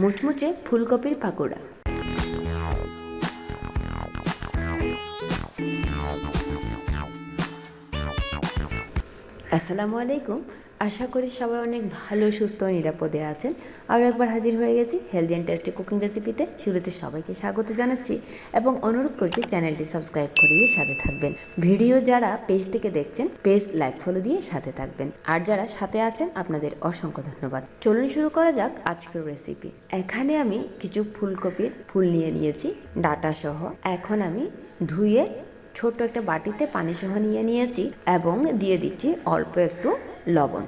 মুচমুচে ফুলকপির পাকোড়া। আসসালামু আলাইকুম। আশা করি সবাই অনেক ভালো, সুস্থ নিরাপদে আছেন। আরও একবার হাজির হয়ে গেছি হেলদি অ্যান্ড টেস্টি কুকিং রেসিপিতে শুরুতে সবাইকে স্বাগত জানাচ্ছি এবং অনুরোধ করছি চ্যানেলটি সাবস্ক্রাইব করে দিয়ে সাথে থাকবেন। ভিডিও যারা পেজ থেকে দেখছেন, পেজ লাইক ফলো দিয়ে সাথে থাকবেন। আর যারা সাথে আছেন, আপনাদের অসংখ্য ধন্যবাদ। চলুন শুরু করা যাক আজকের রেসিপি এখানে আমি কিছু ফুলকপির ফুল নিয়ে নিয়েছি ডাটা সহ এখন আমি ধুয়ে ছোট্ট একটা বাটিতে পানি সহ নিয়ে নিয়েছি এবং দিয়ে দিচ্ছি অল্প একটু লবণ।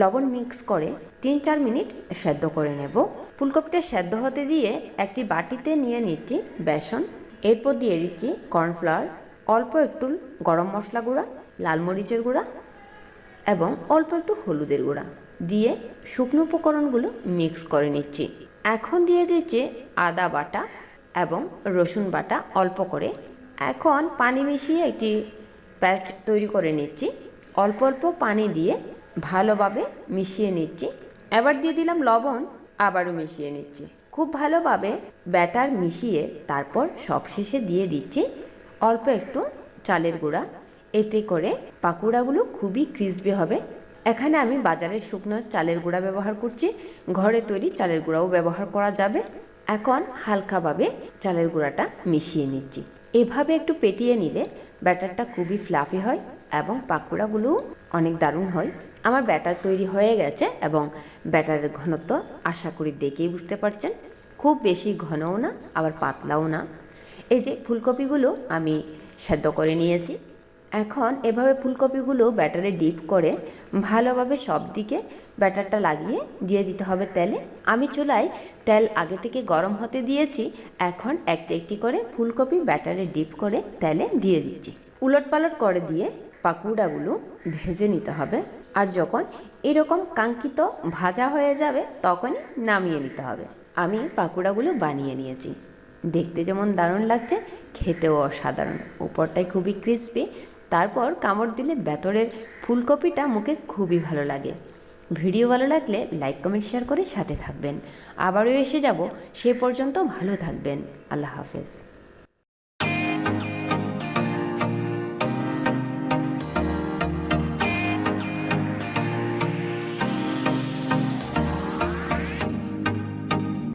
লবণ মিক্স করে তিন চার মিনিট সেদ্ধ করে নেব। ফুলকপিটা সেদ্ধ হতে দিয়ে একটি বাটিতে নিয়ে নিচ্ছি বেসন। এরপর দিয়ে দিচ্ছি কর্নফ্লাওয়ার, অল্প একটু গরম মশলা গুঁড়া, লাল মরিচের গুঁড়া এবং অল্প একটু হলুদের গুঁড়া। দিয়ে শুকনো উপকরণগুলো মিক্স করে নিচ্ছি। এখন দিয়ে দিচ্ছি আদা বাটা এবং রসুন বাটা অল্প করে এখন পানি মিশিয়ে একটি পেস্ট তৈরি করে নিচ্ছি। অল্প অল্প পানি দিয়ে ভালোভাবে মিশিয়ে নিচ্ছি। এবার দিয়ে দিলাম লবণ, আবারও মিশিয়ে নিচ্ছি। খুব ভালোভাবে ব্যাটার মিশিয়ে তারপর সবশেষে দিয়ে দিচ্ছি অল্প একটু চালের গুঁড়া। এতে করে পাকোড়াগুলো খুবই ক্রিসপি হবে। এখানে আমি বাজারের শুকনো চালের গুঁড়া ব্যবহার করছি, ঘরে তৈরি চালের গুঁড়াও ব্যবহার করা যাবে। এখন হালকাভাবে চালের গুঁড়াটা মিশিয়ে নিচ্ছি। এভাবে একটু পেটিয়ে নিলে ব্যাটারটা খুবই ফ্লাফি হয় এবং পাকোড়াগুলোও অনেক দারুণ হয়। আমার ব্যাটার তৈরি হয়ে গেছে এবং ব্যাটারের ঘনত্ব আশা করি দেখেই বুঝতে পারছেন। খুব বেশি ঘনও না, আবার পাতলাও না। এই যে ফুলকপিগুলো আমি সেদ্ধ করে নিয়েছি। এখন এভাবে ফুলকপিগুলো ব্যাটারে ডিপ করে ভালোভাবে সব দিকে ব্যাটারটা লাগিয়ে দিয়ে দিতে হবে তেলে। আমি চুলায় তেল আগে থেকে গরম হতে দিয়েছি, এখন একটি একটি করে ফুলকপি ব্যাটারে ডিপ করে তেলে দিয়ে দিচ্ছি। উলট পালট করে দিয়ে পাকুড়াগুলো ভেজে নিতে হবে আর যখন এরকম কাঙ্ক্ষিত ভাজা হয়ে যাবে তখনই নামিয়ে নিতে হবে। আমি পাকুড়াগুলো বানিয়ে নিয়েছি। দেখতে যেমন দারুণ লাগছে, খেতেও অসাধারণ। উপরটাই খুবই ক্রিস্পি তারপর কামড় দিলে বেতরের ফুলকপিটা মুখে খুবই ভালো লাগে। ভিডিও ভালো লাগলে লাইক, কমেন্ট, শেয়ার করে সাথে থাকবেন। আবারও এসে যাব। সে পর্যন্ত ভালো থাকবেন। আল্লাহ হাফেজ।